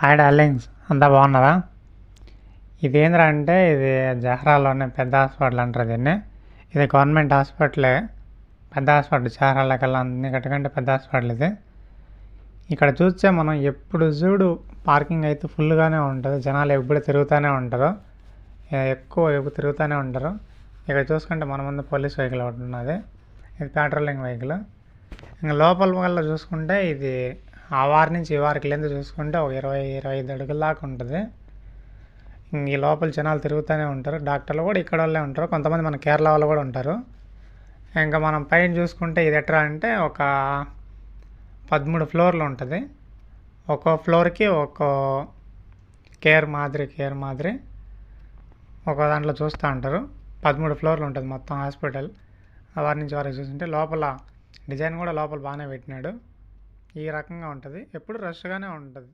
Hi darlings అంతా బాగున్నారా? ఇదేంద్రా అంటే ఇది జహరాలోనే పెద్ద హాస్పిటల్ అంటారు దీన్ని. ఇది గవర్నమెంట్ హాస్పిటలే. పెద్ద హాస్పిటల్ జహరాలకల్లా అన్నిటికంటే పెద్ద హాస్పిటల్ ఇది. ఇక్కడ చూస్తే మనం ఎప్పుడు చూడు పార్కింగ్ అయితే ఫుల్గానే ఉంటుంది. జనాలు ఎప్పుడు తిరుగుతూనే ఉంటారు. ఎక్కువ ఎక్కువ ఎప్పుడు తిరుగుతూనే ఉంటారు. ఇక్కడ చూసుకుంటే మన ముందు పోలీస్ వెహికల్ ఒకటి ఉన్నది. ఇది పెట్రోలింగ్ వెహికల్. ఇంకా లోపల వల్ల చూసుకుంటే ఇది ఆ వారి నుంచి ఈ వారికి లెంత్ చూసుకుంటే ఒక ఇరవై ఇరవై ఐదు అడుగుల దాకా ఉంటుంది. ఈ లోపల జనాలు తిరుగుతూనే ఉంటారు. డాక్టర్లు కూడా ఇక్కడ వాళ్ళే ఉంటారు. కొంతమంది మన కేరళ వాళ్ళు కూడా ఉంటారు. ఇంకా మనం పైన చూసుకుంటే ఇది ఎట్రా అంటే ఒక పదమూడు ఫ్లోర్లు ఉంటుంది. ఒక్కో ఫ్లోర్కి ఒక్కో కేర్ మాదిరి కేర్ మాదిరి ఒక దాంట్లో చూస్తూ ఉంటారు. పదమూడు ఫ్లోర్లు ఉంటుంది మొత్తం హాస్పిటల్. వారి నుంచి వారికి చూస్తుంటే లోపల డిజైన్ కూడా లోపల బాగానే పెట్టినాడు. ఈ రకంగా ఉంటుంది. ఎప్పుడు రష్గానే ఉంటుంది.